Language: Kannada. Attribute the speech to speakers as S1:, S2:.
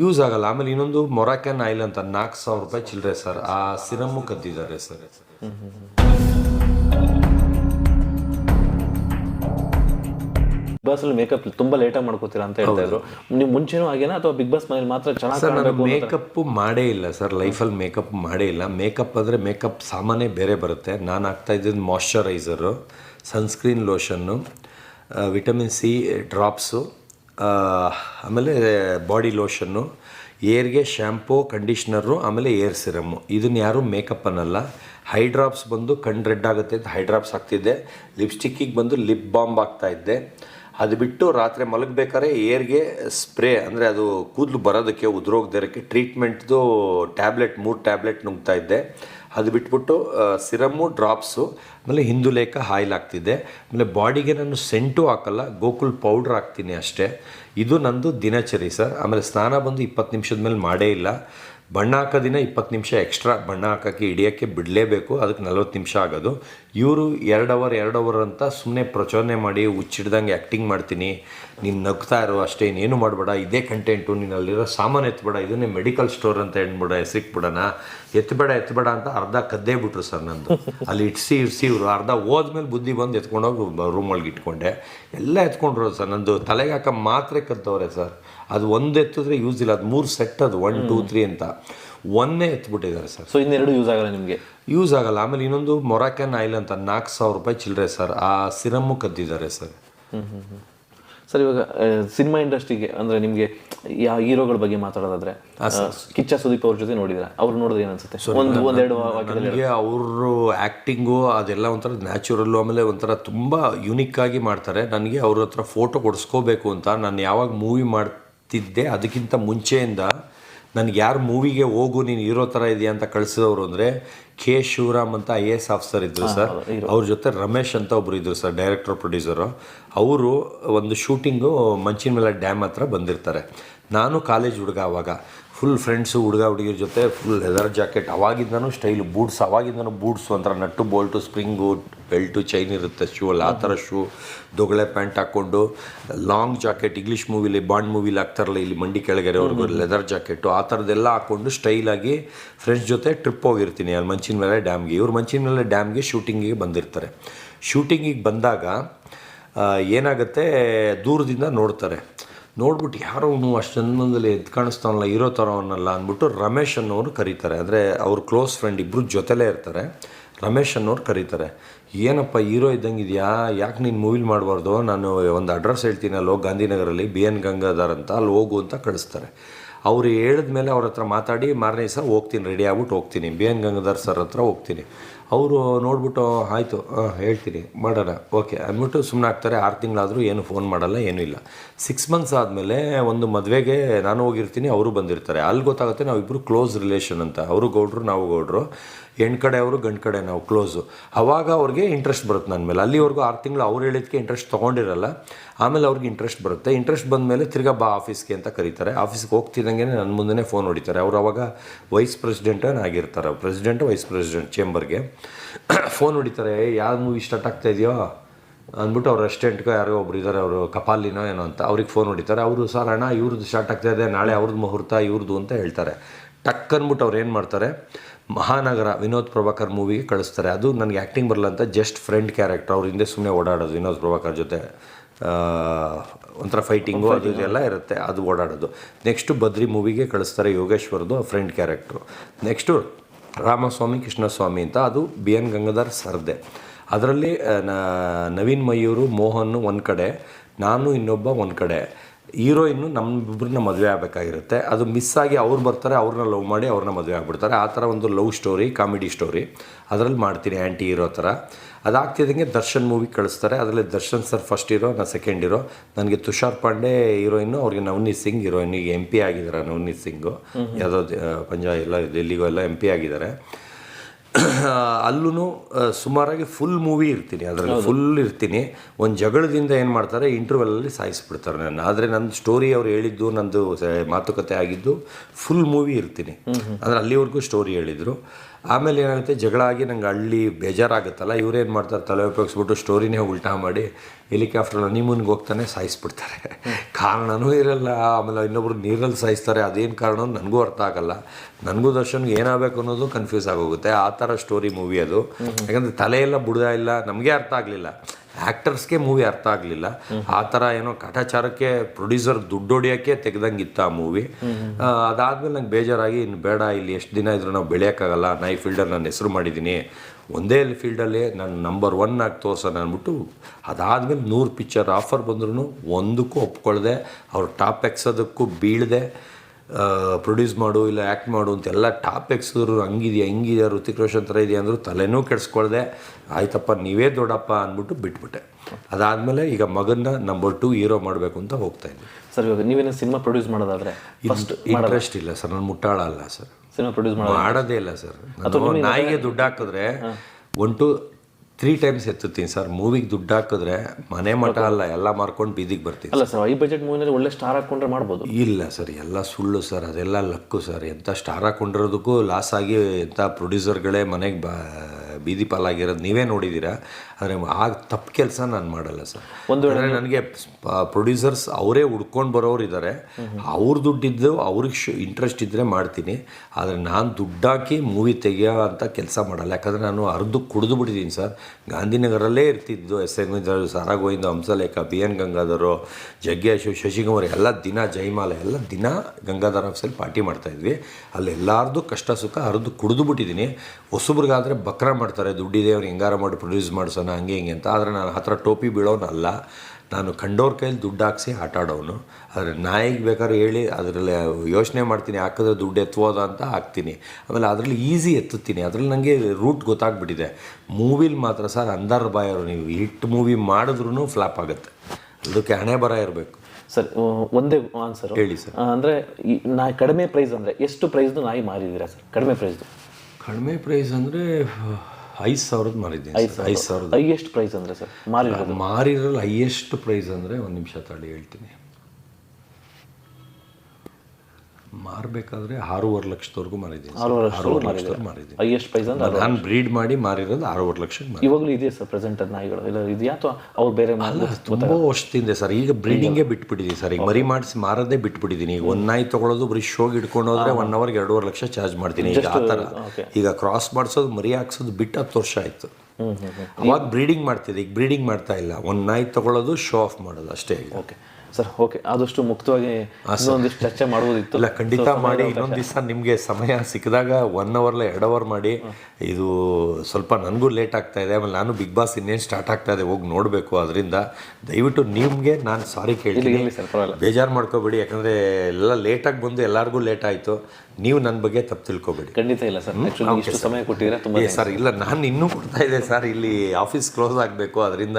S1: ಯೂಸ್ ಆಗಲ್ಲ. ಆಮೇಲೆ ಇನ್ನೊಂದು ಮೊರಾಕನ್ ಆಯಿಲ್ ಅಂತ ನಾಲ್ಕು ಸಾವಿರ ರೂಪಾಯಿ ಚಿಲ್ಲರೆ ಸರ್. ಆ ಸಿರಮ್ಮು ಕದ್ದಿದ್ದಾರೆ ಸರ್.
S2: ಬಿಗ್ ಬಾಸ್ ಅಲ್ಲಿ ಮೇಕಪ್ ತುಂಬಾ ಲೇಟಾಗಿ ಮಾಡ್ಕೋತೀರಾ ಅಂತ ಹೇಳ್ತಾ ಇದ್ರು. ನೀವು ಮುಂಚೆನೂ ಹಾಗೇನಾ? ಅಥವಾ ಬಿಗ್ ಬಾಸ್ ಮನೇಲಿ ಮಾತ್ರ ಚೆನ್ನಾಗಿ
S1: ಸರ್ ನಾನು ಮೇಕಪ್ ಮಾಡೇ ಇಲ್ಲ ಸರ್. ಲೈಫಲ್ಲಿ ಮೇಕಪ್ ಮಾಡೇ ಇಲ್ಲ. ಮೇಕಪ್ ಅಂದರೆ ಮೇಕಪ್ ಸಾಮಾನೇ ಬೇರೆ ಬರುತ್ತೆ. ನಾನು ಹಾಕ್ತಾ ಇದ್ದಿದ್ದು moisturiser sunscreen lotion vitamin C drops ಆಮೇಲೆ ಬಾಡಿ ಲೋಷನ್ನು, ಏರ್ಗೆ ಶ್ಯಾಂಪೂ, ಕಂಡೀಷ್ನರು, ಆಮೇಲೆ ಏರ್ ಸಿರಮ್ಮು. ಇದನ್ನು ಯಾರೂ ಮೇಕಪ್ ಅನ್ನಲ್ಲ. ಹೈ ಡ್ರಾಪ್ಸ್ ಬಂದು ಕಣ್ಣು ರೆಡ್ ಆಗುತ್ತೆ ಅಂತ ಹೈ ಡ್ರಾಪ್ಸ್ ಹಾಕ್ತಿದ್ದೆ. ಲಿಪ್ಸ್ಟಿಕ್ಕಿಗೆ ಬಂದು ಲಿಪ್ ಬಾಂಬ್ ಆಗ್ತಾ ಇದ್ದೆ. ಅದು ಬಿಟ್ಟು ರಾತ್ರಿ ಮಲಗಬೇಕಾದ್ರೆ ಏರ್ಗೆ ಸ್ಪ್ರೇ, ಅಂದರೆ ಅದು ಕೂದಲು ಬರೋದಕ್ಕೆ, ಉದುರೋಗ್ದಿರೋಕ್ಕೆ ಟ್ರೀಟ್ಮೆಂಟ್ದು ಟ್ಯಾಬ್ಲೆಟ್, ಮೂರು ಟ್ಯಾಬ್ಲೆಟ್ ನುಗ್ತಾ ಇದ್ದೆ. ಅದು ಬಿಟ್ಬಿಟ್ಟು ಸಿರಮು, ಡ್ರಾಪ್ಸು, ಆಮೇಲೆ ಹಿಂದುಲೇಖ ಹಾಯ್ಲ್ ಆಮೇಲೆ ಬಾಡಿಗೆ ನಾನು ಸೆಂಟು ಹಾಕಲ್ಲ, ಗೋಕುಲ್ ಪೌಡ್ರ್ ಹಾಕ್ತೀನಿ ಅಷ್ಟೇ. ಇದು ನಂದು ದಿನಚರಿ ಸರ್ ಆಮೇಲೆ ಸ್ನಾನ ಬಂದು ಇಪ್ಪತ್ತು ನಿಮಿಷದ ಮೇಲೆ ಮಾಡೇ ಇಲ್ಲ. ಬಣ್ಣ ಹಾಕೋ ದಿನ ಇಪ್ಪತ್ತು ನಿಮಿಷ ಎಕ್ಸ್ಟ್ರಾ ಬಣ್ಣ ಹಾಕೋಕ್ಕೆ, ಹಿಡಿಯೋಕ್ಕೆ ಬಿಡಲೇಬೇಕು. ಅದಕ್ಕೆ ನಲ್ವತ್ತು ನಿಮಿಷ ಆಗೋದು. ಇವರು ಎರಡು ಅವರ್ ಎರಡು ಅವರ್ ಅಂತ ಸುಮ್ಮನೆ ಪ್ರಚೋದನೆ ಮಾಡಿ ಹುಚ್ಚಿಡ್ದಂಗೆ ಆ್ಯಕ್ಟಿಂಗ್ ಮಾಡ್ತೀನಿ. ನೀನು ನಗ್ತಾ ಇರೋ ಅಷ್ಟೇ ಇನ್ನೇನು ಮಾಡಬೇಡ. ಇದೇ ಕಂಟೆಂಟು ನೀನು ಅಲ್ಲಿರೋ ಸಾಮಾನು ಎತ್ತಬೇಡ ಇದನ್ನೇ ಮೆಡಿಕಲ್ ಸ್ಟೋರ್ ಅಂತ ಹೇಳ್ಬಿಡ ಹೆಸರಿಗೆ ಬಿಡೋಣ ಎತ್ತಬೇಡ ಎತ್ತಬೇಡ ಅಂತ ಅರ್ಧ ಕದ್ದೇ ಬಿಟ್ರು ಸರ್ ನಂದು. ಅಲ್ಲಿ ಇಟ್ಸಿ ಇಡ್ಸಿ ಇವರು ಅರ್ಧ ಹೋದ್ಮೇಲೆ ಬುದ್ಧಿ ಬಂದು ಎತ್ಕೊಂಡೋಗಿ ರೂಮ್ ಒಳಗೆ ಇಟ್ಕೊಂಡೆ. ಎಲ್ಲ ಎತ್ಕೊಂಡ್ರು ಸರ್ ನಂದು ತಲೆಗೆ ಹಾಕೋ ಮಾತ್ರೆ ಕದ್ದವ್ರೆ ಸರ್. ಅದು ಒಂದು ಎತ್ತಿದ್ರೆ ಯೂಸ್ ಇಲ್ಲ. ಅದು ಮೂರು ಸೆಟ್ ಅದು. ಒನ್ ಟೂ ತ್ರೀ ಅಂತ. ಒಂದೇ ಎತ್ಬಿಟ್ಟಿದ್ದಾರೆ ಸರ್.
S2: ಸೊ ಇನ್ನೆರಡು ಯೂಸ್ ಆಗಲ್ಲ ನಿಮಗೆ?
S1: ಯೂಸ್ ಆಗಲ್ಲ. ಆಮೇಲೆ ಇನ್ನೊಂದು ಮೊರಾಕನ್ ಆಯಿಲ್ ಅಂತ ನಾಲ್ಕು ಸಾವಿರ ರೂಪಾಯಿ ಚಿಲ್ಲರೆ ಸರ್. ಆ ಸಿರಮ್ಮು ಕದ್ದಿದ್ದಾರೆ ಸರ್.
S2: ಸರ್ ಇವಾಗ ಸಿನಿಮಾ ಇಂಡಸ್ಟ್ರಿಗೆ ಅಂದ್ರೆ ನಿಮಗೆ ಯಾವ ಹೀರೋಗಳ ಬಗ್ಗೆ ಮಾತಾಡೋದಾದ್ರೆ ಕಿಚ್ಚ ಸುದೀಪ್ ಅವ್ರ ಜೊತೆ ನೋಡಿದ್ರೆ? ಅವ್ರು ನೋಡಿದ್ರೆ ಏನನ್ಸುತ್ತೆ? ಅನ್ಸುತ್ತೆ ಒಂದು ಒಂದೆರಡು ವಾಕ್ಯದಲ್ಲಿ
S1: ಅವರು ಆ್ಯಕ್ಟಿಂಗು ಅದೆಲ್ಲ ಒಂಥರ ನ್ಯಾಚುರಲ್ಲು ಆಮೇಲೆ ಒಂಥರ ತುಂಬ ಯುನಿಕ್ ಆಗಿ ಮಾಡ್ತಾರೆ. ನನಗೆ ಅವ್ರ ಹತ್ರ ಫೋಟೋ ಕೊಡಿಸ್ಕೋಬೇಕು ಅಂತ. ನಾನು ಯಾವಾಗ ಮೂವಿ ಮಾಡ್ತಿದ್ದೆ ಅದಕ್ಕಿಂತ ಮುಂಚೆಯಿಂದ ನನಗೆ ಯಾರು ಮೂವಿಗೆ ಹೋಗು ನೀನು ಇರೋ ಥರ ಇದೆಯಾ ಅಂತ ಕಳಿಸಿದವರು ಅಂದರೆ ಕೆ. ಶಿವರಾಮ್ ಅಂತ ಐ ಎ ಎಸ್ ಆಫೀಸರ್ ಇದ್ದರು ಸರ್. ಅವ್ರ ಜೊತೆ ರಮೇಶ್ ಅಂತ ಒಬ್ಬರು ಇದ್ದರು ಸರ್ ಡೈರೆಕ್ಟರ್ ಪ್ರೊಡ್ಯೂಸರು ಅವರು ಒಂದು ಶೂಟಿಂಗು ಮಂಚಿನ ಮೇಲೆ ಡ್ಯಾಮ್ ಹತ್ರ ಬಂದಿರ್ತಾರೆ. ನಾನು ಕಾಲೇಜ್ ಹುಡುಗ ಅವಾಗ ಫುಲ್ ಫ್ರೆಂಡ್ಸು ಹುಡುಗ ಹುಡುಗಿರ ಜೊತೆ ಫುಲ್ ಲೆದರ್ ಜಾಕೆಟ್ ಅವಾಗಿದ್ದಾನು ಸ್ಟೈಲು ಬೂಟ್ಸ್ ಅವಾಗಿದ್ದಾನು ಬೂಟ್ಸು ಒಂಥರ nut bolt spring belt chain ಇರುತ್ತೆ ಶೂ ಅಲ್ಲಿ. ಆ ಥರ ಶೂ ದೊಗಳೆ ಪ್ಯಾಂಟ್ ಹಾಕ್ಕೊಂಡು ಲಾಂಗ್ ಜಾಕೆಟ್ ಇಂಗ್ಲೀಷ್ ಮೂವಿಲಿ ಬಾಂಡ್ ಮೂವಿಲಿ ಹಾಕ್ತಾರಲ್ಲ ಇಲ್ಲಿ ಮಂಡಿ ಕೆಳಗರೆವರೆಗೂ ಲೆದರ್ ಜಾಕೆಟು ಆ ಥರದ್ದೆಲ್ಲ ಹಾಕ್ಕೊಂಡು ಸ್ಟೈಲಾಗಿ ಫ್ರೆಂಡ್ಸ್ ಜೊತೆ ಟ್ರಿಪ್ ಹೋಗಿರ್ತೀನಿ. ಅಲ್ಲಿ ಮಂಚಿನ ಮೇಲೆ ಡ್ಯಾಮ್ಗೆ ಇವ್ರು ಮಂಚಿನ ಮೇಲೆ ಡ್ಯಾಮ್ಗೆ ಶೂಟಿಂಗಿಗೆ ಬಂದಿರ್ತಾರೆ. ಶೂಟಿಂಗಿಗೆ ಬಂದಾಗ ಏನಾಗುತ್ತೆ ದೂರದಿಂದ ನೋಡ್ತಾರೆ. ನೋಡ್ಬಿಟ್ಟು ಯಾರೋ ಅವನು ಅಷ್ಟು ಜನ್ಮದಲ್ಲಿ ಎದ್ದು ಕಾಣಿಸ್ತಾವಲ್ಲ ಇರೋ ಥರ ಅಂದ್ಬಿಟ್ಟು ರಮೇಶ್ ಅನ್ನೋರು ಕರೀತಾರೆ. ಅಂದರೆ ಅವ್ರ ಕ್ಲೋಸ್ ಫ್ರೆಂಡ್ ಇಬ್ಬರು ಜೊತೆಲೇ ಇರ್ತಾರೆ. ರಮೇಶ್ ಅನ್ನೋರು ಕರೀತಾರೆ. ಏನಪ್ಪ ಹೀರೋ ಇದ್ದಂಗೆ ಇದೆಯಾ? ಯಾಕೆ ನೀನು ಮೂವಿಲಿ ಮಾಡಬಾರ್ದು? ನಾನು ಒಂದು ಅಡ್ರೆಸ್ ಹೇಳ್ತೀನಿ. ಹೋಗಿ ಗಾಂಧಿನಗರಲ್ಲಿ ಬಿ ಎನ್ ಗಂಗಾಧರ್ ಅಂತ, ಅಲ್ಲಿ ಹೋಗು ಅಂತ ಕಳಿಸ್ತಾರೆ. ಅವ್ರು ಹೇಳಿದ್ಮೇಲೆ ಅವ್ರ ಹತ್ರ ಮಾತಾಡಿ, ಮಾರನೇ ದಿವಸ ಹೋಗ್ತೀನಿ ರೆಡಿ ಆಗ್ಬಿಟ್ಟು ಹೋಗ್ತೀನಿ. ಬಿ ಎನ್ ಗಂಗಾಧರ್ ಸರ್ ಹತ್ರ ಹೋಗ್ತೀನಿ. ಅವರು ನೋಡ್ಬಿಟ್ಟು, ಆಯಿತು ಹೇಳ್ತೀನಿ, ಮಾಡೋಣ. ಓಕೆ, ಅಂದ್ಬಿಟ್ಟು ಸುಮ್ಮನೆ ಆಗ್ತಾರೆ. ಆರು ತಿಂಗಳಾದರೂ ಏನು ಫೋನ್ ಮಾಡಲ್ಲ, ಏನೂ ಇಲ್ಲ. ಸಿಕ್ಸ್ ಮಂತ್ಸ್ ಆದಮೇಲೆ ಒಂದು ಮದುವೆಗೆ ನಾನು ಹೋಗಿರ್ತೀನಿ, ಅವರು ಬಂದಿರ್ತಾರೆ. ಅಲ್ಲಿ ಗೊತ್ತಾಗುತ್ತೆ ನಾವಿಬ್ಬರು ಕ್ಲೋಸ್ ರಿಲೇಷನ್ ಅಂತ. ಅವರು ಗೌಡ್ರು, ನಾವು ಗೌಡ್ರು. ಹೆಣ್ಣು ಕಡೆ ಅವರು, ಗಂಡು ಕಡೆ ನಾವು ಕ್ಲೋಸು ಅವಾಗ ಅವ್ರಿಗೆ ಇಂಟ್ರೆಸ್ಟ್ ಬರುತ್ತೆ ನನ್ನ ಮೇಲೆ. ಅಲ್ಲಿವರೆಗೂ ಆರು ತಿಂಗಳು ಅವ್ರು ಹೇಳಿದಕ್ಕೆ ಇಂಟ್ರೆಸ್ಟ್ ತೊಗೊಂಡಿರಲ್ಲ, ಆಮೇಲೆ ಅವ್ರಿಗೆ ಇಂಟ್ರೆಸ್ಟ್ ಬರುತ್ತೆ. ಇಂಟ್ರೆಸ್ಟ್ ಬಂದಮೇಲೆ ತಿರ್ಗಾ ಬಾ ಆಫೀಸ್ಗೆ ಅಂತ ಕರೀತಾರೆ. ಆಫೀಸ್ಗೆ ಹೋಗ್ತಿದ್ದಂಗೆ ನನ್ನ ಮುಂದೆ ಫೋನ್ ಹೊಡಿತಾರೆ. ಅವ್ರು ಅವಾಗ ವೈಸ್ ಆಗಿರ್ತಾರೆ. ಪ್ರೆಸಿಡೆಂಟ್ ವೈಸ್ ಪ್ರೆಸಿಡೆಂಟ್ ಚೇಂಬರ್ಗೆ ಫೋನ್ ಹೊಡಿತಾರೆ ಯಾವ ಮೂವಿ ಸ್ಟಾರ್ಟ್ ಆಗ್ತಾ ಇದೆಯೋ? ಅಂದ್ಬಿಟ್ಟು ಅವ್ರ ರೆಸ್ಟೆಂಟ್ಗೋ ಯಾರೋ ಒಬ್ರು ಇದ್ದಾರೆ ಅವರು ಕಪಾಲಿನೋ ಏನೋ ಅಂತ ಅವ್ರಿಗೆ ಫೋನ್ ಹೊಡಿತಾರೆ. ಅವರು ಸರ್ ಅಣ್ಣ ಇವ್ರದ್ದು ಸ್ಟಾರ್ಟ್ ಆಗ್ತಾ ಇದೆ. ನಾಳೆ ಅವ್ರದ್ದು ಮುಹೂರ್ತ ಇವ್ರದ್ದು ಅಂತ ಹೇಳ್ತಾರೆ. ಟಕ್ ಅಂದ್ಬಿಟ್ಟು ಅವ್ರು ಏನು ಮಾಡ್ತಾರೆ ಮಹಾನಗರ ವಿನೋದ್ ಪ್ರಭಾಕರ್ ಮೂವಿಗೆ ಕಳಿಸ್ತಾರೆ. ಅದು ನನಗೆ ಆ್ಯಕ್ಟಿಂಗ್ ಬರಲ್ಲ ಅಂತ ಜಸ್ಟ್ ಫ್ರೆಂಡ್ ಕ್ಯಾರೆಕ್ಟರ್ ಅವ್ರ ಹಿಂದೆ ಸುಮ್ಮನೆ ಓಡಾಡೋದು ವಿನೋದ್ ಪ್ರಭಾಕರ್ ಜೊತೆ ಆ, ಒಂಥರ ಫೈಟಿಂಗು ಅದು ಇದೆಲ್ಲ ಇರುತ್ತೆ ಅದು ಓಡಾಡೋದು. ನೆಕ್ಸ್ಟು ಬದ್ರಿ ಮೂವಿಗೆ ಕಳಿಸ್ತಾರೆ ಯೋಗೇಶ್ವರದು friend character next Ramaswamy Krishnaswamy ಅಂತ ಅದು ಬಿ ಎನ್ ಗಂಗಾಧರ್ ಸರ್ದೆ. ಅದರಲ್ಲಿ ನವೀನ್ ಮಯೂರು ಮೋಹನ್ ಒಂದು ಕಡೆ ನಾನು ಇನ್ನೊಬ್ಬ ಒಂದು ಕಡೆ. ಹೀರೋಯಿನ್ನು ನಮ್ಮಿಬ್ಬರನ್ನ ಮದುವೆ ಆಗಬೇಕಾಗಿರುತ್ತೆ. ಅದು ಮಿಸ್ ಆಗಿ ಅವ್ರು ಬರ್ತಾರೆ, ಅವ್ರನ್ನ ಲವ್ ಮಾಡಿ ಅವ್ರನ್ನ ಮದುವೆ ಆಗಿಬಿಡ್ತಾರೆ. ಆ ಥರ ಒಂದು ಲವ್ ಸ್ಟೋರಿ, ಕಾಮಿಡಿ ಸ್ಟೋರಿ. ಅದರಲ್ಲಿ ಮಾಡ್ತೀನಿ ಆ್ಯಂಟಿ ಹೀರೋ ಥರ. ಅದಾಗ್ತಿದ್ದಂಗೆ ದರ್ಶನ್ ಮೂವಿ ಕಳಿಸ್ತಾರೆ. ಅದರಲ್ಲಿ ದರ್ಶನ್ ಸರ್ ಫಸ್ಟ್ ಇರೋ ನಾನು ಸೆಕೆಂಡ್ ಇರೋ ನನಗೆ ತುಷಾರ್ ಪಾಂಡೆ ಹೀರೋಯಿನ್ನು, ಅವ್ರಿಗೆ ನವನೀತ್ ಸಿಂಗ್ ಹೀರೋಯಿನಿಗೆ ಎಂ ಪಿ ಆಗಿದ್ದಾರೆ ನವನೀತ್ ಸಿಂಗು. ಯಾವುದೋ ಪಂಜಾಬ್ ಎಲ್ಲ ಡೆಲ್ಲಿಗೂ ಎಲ್ಲ ಎಂ ಪಿ ಆಗಿದ್ದಾರೆ. ಅಲ್ಲೂ ಸುಮಾರಾಗಿ ಫುಲ್ ಮೂವಿ ಇರ್ತೀನಿ. ಅದರಲ್ಲಿ ಫುಲ್ ಇರ್ತೀನಿ. ಒಂದು ಜಗಳದಿಂದ ಏನು ಮಾಡ್ತಾರೆ ಇಂಟರ್ವಲಲ್ಲಿ ಸಾಯಿಸ್ಬಿಡ್ತಾರೆ ನನ್ನ ಆದರೆ ನನ್ನ ಸ್ಟೋರಿ ಅವ್ರು ಹೇಳಿದ್ದು ನಂದು ಮಾತುಕತೆ ಆಗಿದ್ದು ಫುಲ್ ಮೂವಿ ಇರ್ತೀನಿ. ಅಂದರೆ ಅಲ್ಲಿವರೆಗೂ ಸ್ಟೋರಿ ಹೇಳಿದರು. ಆಮೇಲೆ ಏನಾಗುತ್ತೆ ಜಗಳ ಆಗಿ ನಂಗೆ ಹಳ್ಳಿ ಬೇಜಾರಾಗುತ್ತಲ್ಲ ಇವ್ರೇನು ಮಾಡ್ತಾರೆ ತಲೆ ಉಪಯೋಗಿಸ್ಬಿಟ್ಟು ಸ್ಟೋರಿನೇ ಉಲ್ಟಾ ಮಾಡಿ ಹೆಲಿಕಾಪ್ಟರ್ ಹನಿಮೂನ್ಗೆ ಹೋಗ್ತಾನೆ ಸಾಯಿಸ್ಬಿಡ್ತಾರೆ. ಕಾರಣನೂ ಇರಲ್ಲ ಆಮೇಲೆ ಇನ್ನೊಬ್ರು ನೀರಲ್ಲಿ ಸಾಯಿಸ್ತಾರೆ ಅದೇನು ಕಾರಣ ನನಗೂ ಅರ್ಥ ಆಗಲ್ಲ. ನನಗೂ ದರ್ಶನ್ಗೆ ಏನಾಗಬೇಕು ಅನ್ನೋದು ಕನ್ಫ್ಯೂಸ್ ಆಗೋಗುತ್ತೆ. ಆ ಥರ ಸ್ಟೋರಿ ಮೂವಿ ಅದು. ಯಾಕಂದರೆ ತಲೆಯೆಲ್ಲ ಬುಡ್ದ ಇಲ್ಲ ನಮಗೆ ಅರ್ಥ ಆಗಲಿಲ್ಲ. ಆ್ಯಕ್ಟರ್ಸ್ಗೆ ಮೂವಿ ಅರ್ಥ ಆಗಲಿಲ್ಲ. ಆ ಥರ ಏನೋ ಕಟಾಚಾರಕ್ಕೆ ಪ್ರೊಡ್ಯೂಸರ್ ದುಡ್ಡು ಹೊಡಿಯೋಕ್ಕೆ ತೆಗ್ದಂಗಿತ್ತು ಆ ಮೂವಿ. ಅದಾದಮೇಲೆ ನಂಗೆ ಬೇಜಾರಾಗಿ, ಇನ್ನು ಬೇಡ, ಇಲ್ಲಿ ಎಷ್ಟು ದಿನ ಇದ್ರೂ ನಾವು ಬೆಳೆಯೋಕ್ಕಾಗಲ್ಲ ನಾಯಿ ಫೀಲ್ಡಲ್ಲಿ ನಾನು ಹೆಸರು ಮಾಡಿದ್ದೀನಿ ಒಂದೇ ಫೀಲ್ಡಲ್ಲಿ ನಾನು ನಂಬರ್ ಒನ್ ಆಗಿ ತೋರ್ಸೋಣ ಅಂದ್ಬಿಟ್ಟು, ಅದಾದಮೇಲೆ ನೂರು ಪಿಕ್ಚರ್ ಆಫರ್ ಬಂದ್ರೂ ಒಂದಕ್ಕೂ ಒಪ್ಕೊಳ್ಳದೆ ಅವ್ರು ಟಾಪ್ ಎಕ್ಸೋದಕ್ಕೂ ಬೀಳದೆ. ಪ್ರೊಡ್ಯೂಸ್ ಮಾಡು ಇಲ್ಲ ಆ್ಯಕ್ಟ್ ಮಾಡು ಅಂತೆಲ್ಲ ಟಾಪ್ ಎಕ್ಸಿದ್ರು ಹಂಗಿದೆಯಾ ಹಿಂಗಿದೆಯಾ ಋತಿಕ್ ರೋಷನ್ ಥರ ಇದೆಯಾ ಅಂದರು ತಲೆನೂ ಕೆಡಿಸ್ಕೊಳ್ದೆ. ಆಯ್ತಪ್ಪ ನೀವೇ ದೊಡ್ಡಪ್ಪ ಅಂದ್ಬಿಟ್ಟು ಬಿಟ್ಬಿಟ್ಟೆ. ಅದಾದಮೇಲೆ ಈಗ ಮಗನ್ನ ನಂಬರ್ ಟು ಹೀರೋ ಮಾಡಬೇಕು ಅಂತ ಹೋಗ್ತಾ ಇದ್ದೆ.
S2: ಸರ್ ಇವಾಗ ನೀವೇನು ಸಿನಿಮಾ ಪ್ರೊಡ್ಯೂಸ್ ಮಾಡೋದಾದ್ರೆ ಫಸ್ಟ್
S1: ಇಂಟ್ರೆಸ್ಟ್ ಇಲ್ಲ ಸರ್ ನಾನು ಮುಟ್ಟಾಳ ಅಲ್ಲ ಸರ್.
S2: ಸಿನಿಮಾ ಪ್ರೊಡ್ಯೂಸ್ ಮಾಡೋ
S1: ಮಾಡೋದೇ ಇಲ್ಲ ಸರ್. ನಾಯಿಗೆ ದುಡ್ಡು ಹಾಕಿದ್ರೆ ಒನ್ ಟು ತ್ರೀ ಟೈಮ್ಸ್ ಎತ್ತುತ್ತೀನಿ ಸರ್ ಮೂವಿಗೆ ದುಡ್ಡು ಹಾಕಿದ್ರೆ ಮನೆ ಮಠ ಅಲ್ಲ ಎಲ್ಲ ಮಾರ್ಕೊಂಡು ಬೀದಿಗೆ ಬರ್ತೀನಿ
S2: ಅಲ್ಲ ಸರ್ ಈ ಬಜೆಟ್ ಮೂವಿನಲ್ಲಿ ಒಳ್ಳೆ ಸ್ಟಾರ್ ಹಾಕೊಂಡ್ರೆ ಮಾಡ್ಬೋದು.
S1: ಇಲ್ಲ ಸರ್ ಎಲ್ಲ ಸುಳ್ಳು ಸರ್ ಅದೆಲ್ಲ ಲಕ್ಕು ಸರ್ ಎಂಥ ಸ್ಟಾರ್ ಹಾಕೊಂಡಿರೋದಕ್ಕೂ ಲಾಸ್ ಆಗಿ ಎಂಥ ಪ್ರೊಡ್ಯೂಸರ್ಗಳೇ ಮನೆಗೆ ಬಾ ಬೀದಿ ಪಾಲಾಗಿರೋದು ನೀವೇ ನೋಡಿದ್ದೀರಾ? ಆದರೆ ಆ ತಪ್ಪು ಕೆಲಸ ನಾನು ಮಾಡಲ್ಲ ಸರ್.
S2: ಒಂದು
S1: ವೇಳೆ ನನಗೆ ಪ್ರೊಡ್ಯೂಸರ್ಸ್ ಅವರೇ ಹುಡ್ಕೊಂಡು ಬರೋರು ಇದ್ದಾರೆ ಅವ್ರ ದುಡ್ಡಿದ್ದು ಅವ್ರಿಗೆ ಶು ಇಂಟ್ರೆಸ್ಟ್ ಇದ್ದರೆ ಮಾಡ್ತೀನಿ. ಆದರೆ ನಾನು ದುಡ್ಡಾಕಿ ಮೂವಿ ತೆಗಿಯೋ ಅಂತ ಕೆಲಸ ಮಾಡಲ್ಲ. ಯಾಕಂದರೆ ನಾನು ಅರ್ಧ ಕುಡಿದು ಬಿಟ್ಟಿದ್ದೀನಿ ಸರ್. ಗಾಂಧಿನಗರಲ್ಲೇ ಇರ್ತಿದ್ದು S. N. Sara Govinda Hamsalekha B. N. Gangadhar Jaggesh Shashikumar ಎಲ್ಲ ದಿನ ಜೈಮಾಲ ಎಲ್ಲ ದಿನ ಗಂಗಾಧರ ಆಫೀಸಲ್ಲಿ ಪಾರ್ಟಿ ಮಾಡ್ತಾಯಿದ್ವಿ ಅಲ್ಲಿ ಎಲ್ಲಾರ್ದು ಕಷ್ಟ ಸುಖ ಹರಿದು ಕುಡಿದು ಬಿಟ್ಟಿದ್ದೀನಿ. ಹೊಸಬ್ರಿಗಾದರೆ ಬಕ್ರ ಮಾಡ್ತಾರೆ ದುಡ್ಡಿದೆ ಅವ್ರು ಹಿಂಗಾರ ಮಾಡಿ ಪ್ರೊಡ್ಯೂಸ್ ಮಾಡಿಸೋಣ ಹಂಗೆ ಹಿಂಗೆ ಅಂತ. ಆದರೆ ನಾನು ಹತ್ರ ಟೋಪಿ ಬೀಳೋನಲ್ಲ ನಾನು ಕಂಡೋರ್ ಕೈಲಿ ದುಡ್ಡು ಹಾಕಿಸಿ ಆಟ ಆಡೋನು ಆದರೆ ನಾಯಿಗೆ ಬೇಕಾದ್ರೆ ಹೇಳಿ ಅದರಲ್ಲಿ ಯೋಚನೆ ಮಾಡ್ತೀನಿ ಹಾಕಿದ್ರೆ ದುಡ್ಡು ಎತ್ತುವುದ ಅಂತ ಹಾಕ್ತೀನಿ. ಆಮೇಲೆ ಅದರಲ್ಲಿ ಈಸಿ ಎತ್ತುತ್ತೀನಿ. ಅದರಲ್ಲಿ ನನಗೆ ರೂಟ್ ಗೊತ್ತಾಗ್ಬಿಟ್ಟಿದೆ. ಮೂವಿಲಿ ಮಾತ್ರ ಸರ್ ಅಂದರ್ ಬಾಯರು ನೀವು ಹಿಟ್ ಮೂವಿ ಮಾಡಿದ್ರೂ ಫ್ಲಾಪ್ ಆಗುತ್ತೆ. ಅದಕ್ಕೆ ಹಣೆ ಬರ ಇರಬೇಕು.
S2: ಸರ್ ಒಂದೇ ಆನ್ಸರ್
S1: ಹೇಳಿ ಸರ್.
S2: ಅಂದರೆ ಈ ನಾ ಕಡಿಮೆ ಪ್ರೈಸ್ ಅಂದರೆ ಎಷ್ಟು ಪ್ರೈಸ್ದು ನಾಯಿ ಮಾರಿದ್ದೀರಾ ಸರ್? ಕಡಿಮೆ ಪ್ರೈಸ್ದು
S1: ಕಡಿಮೆ ಪ್ರೈಸ್ ಅಂದರೆ ಐದು ಸಾವಿರದ ಮಾರಿದ್ದೀನಿ ಐದು ಸಾವಿರದ.
S2: ಹೈಯೆಸ್ಟ್ ಪ್ರೈಸ್ ಅಂದರೆ ಸರ್? ಮಾರಿರೋದು?
S1: ಮಾರಿರೋಲ್ಲ ಹೈಯೆಸ್ಟ್ ಪ್ರೈಸ್ ಅಂದರೆ ಒಂದು ನಿಮಿಷ ತಳ್ಳಿ ಹೇಳ್ತೀನಿ. ಮಾರಬೇಕಾದ್ರೆ ಆರೂವರೆ ಲಕ್ಷದವರೆಗೂ ಮಾರಿದ್ದೀನಿ.
S2: ಆರೂವರೆ
S1: ಲಕ್ಷದವರೆಗೂ ಮಾರಿದ್ದೀನಿ.
S2: ಹೈಯೆಸ್ಟ್ ಪ್ರೈಸ್ ಅಂದ್ರೆ
S1: ನಾನು ಬ್ರೀಡ್ ಮಾಡಿ ಮಾರಿರೋದು ಆರೂವರೆ ಲಕ್ಷಕ್ಕೆ ಮಾರಿ
S2: ಇವಾಗಲೂ ಇದೆ ಸರ್ ಪ್ರೆಸೆಂಟ್ ನಾಯಿಗಳು? ಇಲ್ಲ ಇದೆಯಾ ಅಥವಾ ಅವ್ರು ಬೇರೆ ಅಲ್ಲ
S1: ತುಂಬ ವರ್ಷದಿಂದ ಸರ್ ಈಗ ಬ್ರೀಡಿಂಗೇ ಬಿಟ್ಬಿಟ್ಟಿದ್ದೀನಿ ಸರ್. ಈಗ ಮರಿ ಮಾಡಿಸಿ ಮಾರೋದೇ ಬಿಟ್ಬಿಟ್ಟಿದ್ದೀನಿ ಈಗ ಒಂದು ನಾಯಿ ತೊಗೊಳೋದು ಬರೀ ಶೋಗೆ ಇಟ್ಕೊಂಡು ಹೋದ್ರೆ ಒನ್ ಅವರ್ಗೆ ಎರಡೂವರೆ ಲಕ್ಷ ಚಾರ್ಜ್ ಮಾಡ್ತೀನಿ. ಈಗ ಆ ಥರ ಈಗ ಕ್ರಾಸ್ ಮಾಡಿಸೋದು ಮರಿ ಹಾಕ್ಸೋದು ಬಿಟ್ಟು ಹತ್ತು ವರ್ಷ ಆಯಿತು. ಅವಾಗ ಬ್ರೀಡಿಂಗ್ ಮಾಡ್ತಿದ್ದೆ. ಈಗ ಬ್ರೀಡಿಂಗ್ ಮಾಡ್ತಾ ಇಲ್ಲ. ಒಂದು ನಾಯಿ ತೊಗೊಳೋದು ಶೋ ಆಫ್ ಮಾಡೋದು ಅಷ್ಟೇ ಈಗ.
S2: Okay sir okay. ಆದಷ್ಟು ಮುಕ್ತವಾಗಿ ಇನ್ನೊಂದಿಷ್ಟು ಚರ್ಚೆ ಮಾಡುವುದಿತ್ತು
S1: ಇಲ್ಲ ಖಂಡಿತ ಮಾಡಿ. ಇನ್ನೊಂದು ದಿವಸ ನಿಮಗೆ ಸಮಯ ಸಿಕ್ಕಿದಾಗ ಒನ್ ಅವರ್ಲ ಎರಡು ಅವರ್ ಮಾಡಿ. ಇದು ಸ್ವಲ್ಪ ನನಗೂ ಲೇಟ್ ಆಗ್ತಾ ಇದೆ. ಆಮೇಲೆ ನಾನು ಬಿಗ್ ಬಾಸ್ ಇನ್ನೇನು ಸ್ಟಾರ್ಟ್ ಆಗ್ತಾ ಇದೆ ಹೋಗಿ ನೋಡಬೇಕು. ಅದರಿಂದ ದಯವಿಟ್ಟು ನಿಮಗೆ ನಾನು ಸಾರಿ ಕೇಳ್ತೀನಿ ಬೇಜಾರು ಮಾಡ್ಕೋಬೇಡಿ. ಯಾಕಂದರೆ ಎಲ್ಲ ಲೇಟಾಗಿ ಬಂದು ಎಲ್ಲರಿಗೂ ಲೇಟ್ ಆಯಿತು. ನೀವು ನನ್ನ ಬಗ್ಗೆ ತಪ್ಪು ತಿಳ್ಕೊಬೇಡಿ.
S2: ಖಂಡಿತ ಇಲ್ಲ ಸರ್. ಇಷ್ಟು ಸಮಯ ಕೊಟ್ಟಿದ್ರೆ ತುಂಬ
S1: ಸರ್ ಇಲ್ಲ ನಾನು ಇನ್ನೂ ಕೊಡ್ತಾ ಇದೆ ಸರ್. ಇಲ್ಲಿ ಆಫೀಸ್ ಕ್ಲೋಸ್ ಆಗಬೇಕು. ಅದರಿಂದ